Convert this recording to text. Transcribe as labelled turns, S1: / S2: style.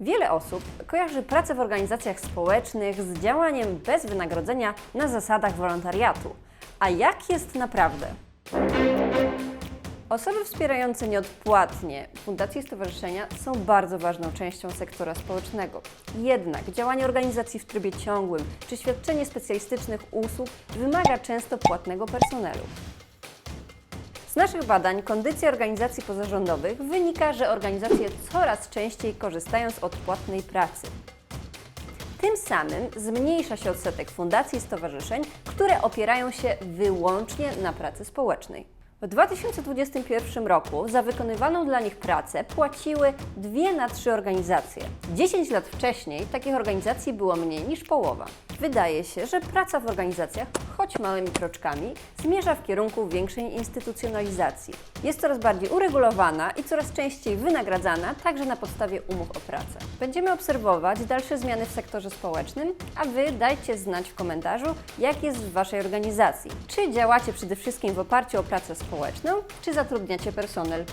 S1: Wiele osób kojarzy pracę w organizacjach społecznych z działaniem bez wynagrodzenia na zasadach wolontariatu. A jak jest naprawdę? Osoby wspierające nieodpłatnie fundacje i stowarzyszenia są bardzo ważną częścią sektora społecznego. Jednak działanie organizacji w trybie ciągłym czy świadczenie specjalistycznych usług wymaga często płatnego personelu. Z naszych badań kondycji organizacji pozarządowych wynika, że organizacje coraz częściej korzystają z odpłatnej pracy. Tym samym zmniejsza się odsetek fundacji i stowarzyszeń, które opierają się wyłącznie na pracy społecznej. W 2021 roku za wykonywaną dla nich pracę płaciły dwie na trzy organizacje. 10 lat wcześniej takich organizacji było mniej niż połowa. Wydaje się, że praca w organizacjach, choć małymi kroczkami, zmierza w kierunku większej instytucjonalizacji. Jest coraz bardziej uregulowana i coraz częściej wynagradzana, także na podstawie umów o pracę. Będziemy obserwować dalsze zmiany w sektorze społecznym, a Wy dajcie znać w komentarzu, jak jest w Waszej organizacji. Czy działacie przede wszystkim w oparciu o pracę społeczną, czy zatrudniacie personel